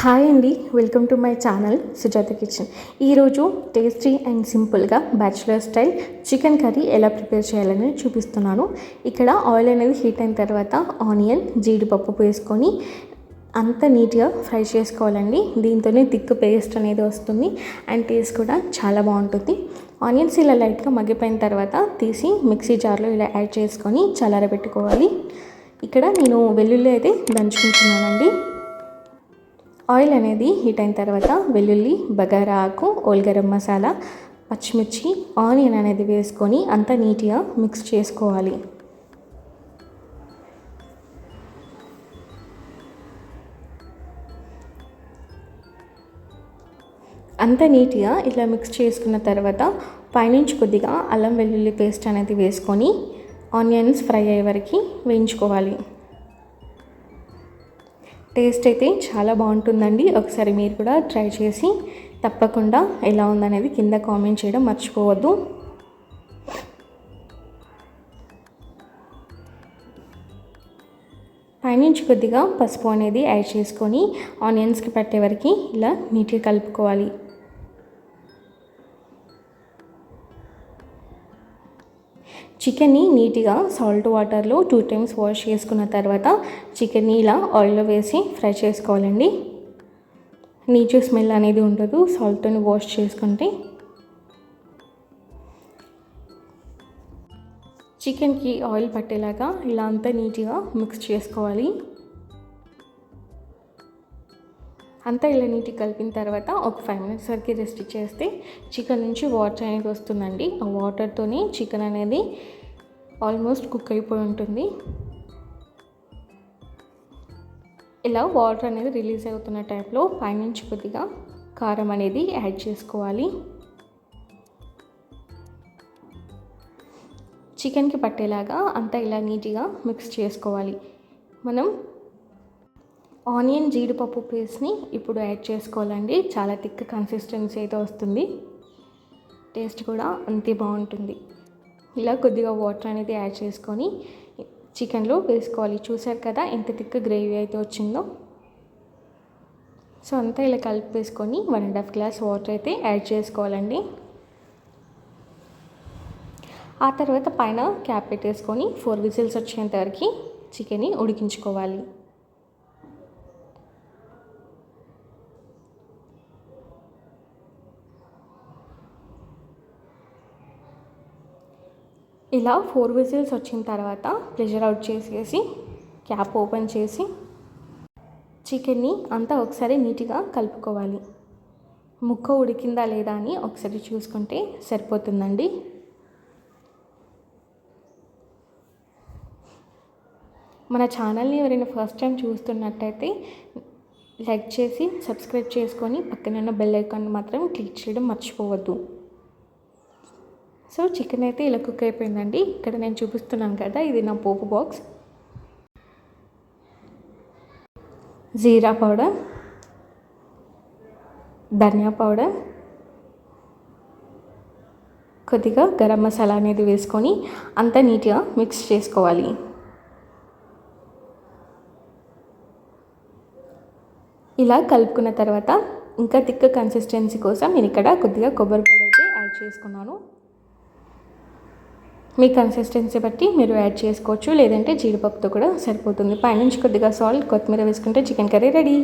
Hi అండి welcome to my channel Sujatha kitchen ఈరోజు tasty and సింపుల్గా బ్యాచులర్ స్టైల్ చికెన్ కర్రీ ఎలా prepare చేయాలని చూపిస్తున్నాను. ఇక్కడ ఆయిల్ అనేది హీట్ అయిన తర్వాత ఆనియన్ జీడిపప్పు వేసుకొని అంత నీట్గా ఫ్రై చేసుకోవాలండి. దీంతోనే థిక్ పేస్ట్ అనేది వస్తుంది అండ్ టేస్ట్ కూడా చాలా బాగుంటుంది. ఆనియన్స్ ఇలా లైట్గా మగ్గిపోయిన తర్వాత తీసి మిక్సీ జార్లో ఇలా యాడ్ చేసుకొని చల్లారబెట్టుకోవాలి. ఇక్కడ నేను వెల్లుల్లి అయితే దంచుకుంటున్నానండి. ఆయిల్ అనేది హీట్ అయిన తర్వాత వెల్లుల్లి బగారా ఆకు ఓల్గరం మసాలా పచ్చిమిర్చి ఆనియన్ అనేది వేసుకొని అంతా నీట్గా మిక్స్ చేసుకోవాలి. అంత నీట్గా ఇట్లా మిక్స్ చేసుకున్న తర్వాత పైనుంచి కొద్దిగా అల్లం వెల్లుల్లి పేస్ట్ అనేది వేసుకొని ఆనియన్స్ ఫ్రై అయ్యే వరకు వేయించుకోవాలి. టేస్ట్ అయితే చాలా బాగుంటుందండి. ఒకసారి మీరు కూడా ట్రై చేసి తప్పకుండా ఎలా ఉందనేది కింద కామెంట్ చేయడం మర్చిపోవద్దు. పైనుంచి కొద్దిగా పసుపు అనేది యాడ్ చేసుకొని ఆనియన్స్కి పట్టే వరకు ఇలా నీట్గా కలుపుకోవాలి. చికెన్ని నీట్గా సాల్ట్ వాటర్లో టూ టైమ్స్ వాష్ చేసుకున్న తర్వాత చికెన్ని ఇలా ఆయిల్లో వేసి ఫ్రై చేసుకోవాలండి. నీచు స్మెల్ అనేది ఉండదు సాల్ట్ని వాష్ చేసుకుంటే. చికెన్కి ఆయిల్ పట్టేలాగా ఇలా అంతా నీట్గా మిక్స్ చేసుకోవాలి. అంతా ఇలా నీట్గా కలిపిన తర్వాత ఒక ఫైవ్ మినిట్స్ వరకు రెస్ట్ చేస్తే చికెన్ నుంచి వాటర్ అనేది వస్తుందండి. ఆ వాటర్తోనే చికెన్ అనేది ఆల్మోస్ట్ కుక్ అయిపోయి ఉంటుంది. ఇలా వాటర్ అనేది రిలీజ్ అవుతున్న టైంలో పైనుంచి కొద్దిగా కారం అనేది యాడ్ చేసుకోవాలి. చికెన్కి పట్టేలాగా అంతా ఇలా నీట్గా మిక్స్ చేసుకోవాలి. మనం ఆనియన్ జీడిపప్పు పేస్ట్ని ఇప్పుడు యాడ్ చేసుకోవాలండి. చాలా థిక్ కన్సిస్టెన్సీ అయితే వస్తుంది. టేస్ట్ కూడా అంతే బాగుంటుంది. ఇలా కొద్దిగా వాటర్ అనేది యాడ్ చేసుకొని చికెన్లో వేసుకోవాలి. చూసారు కదా ఎంత థిక్ గ్రేవీ అయితే వచ్చిందో. సో అంతా ఇలా కలిపి వేసుకొని one and half glass water అయితే యాడ్ చేసుకోవాలండి. ఆ తర్వాత పైన క్యాప్ పెట్టేసుకొని ఫోర్ విజిల్స్ వచ్చేంత వరకు చికెన్ని ఉడికించుకోవాలి. ఇలా ఫోర్ విజిల్స్ వచ్చిన తర్వాత ప్రెషర్ అవుట్ చేసేసి క్యాప్ ఓపెన్ చేసి చికెన్ని అంతా ఒకసారి నీట్గా కలుపుకోవాలి. ముక్క ఉడికిందా లేదా అని ఒకసారి చూసుకుంటే సరిపోతుందండి. మన ఛానల్ని ఎవరైనా ఫస్ట్ టైం చూస్తున్నట్టయితే లైక్ చేసి సబ్స్క్రైబ్ చేసుకొని పక్కన ఉన్న బెల్ ఐకాన్ మాత్రం క్లిక్ చేయడం మర్చిపోవద్దు. సో చికెన్ అయితే ఇలా కుక్ అయిపోయిందండి. ఇక్కడ నేను చూపిస్తున్నాను కదా ఇది నా పోపు box. Jeera powder dhaniya powder కొద్దిగా గరం మసాలా అనేది వేసుకొని అంతా నీట్గా మిక్స్ చేసుకోవాలి. ఇలా కలుపుకున్న తర్వాత ఇంకా థిక్ కన్సిస్టెన్సీ కోసం నేను ఇక్కడ కొద్దిగా కొబ్బరి పొడి అయితే యాడ్ చేసుకున్నాను. మీ కన్సిస్టెన్సీ బట్టి మీరు యాడ్ చేసుకోవచ్చు. లేదంటే జీడిపప్పుతో కూడా సరిపోతుంది. పైనుంచి కొద్దిగా సాల్ట్ కొత్తిమీర వేసుకుంటే చికెన్ కర్రీ రెడీ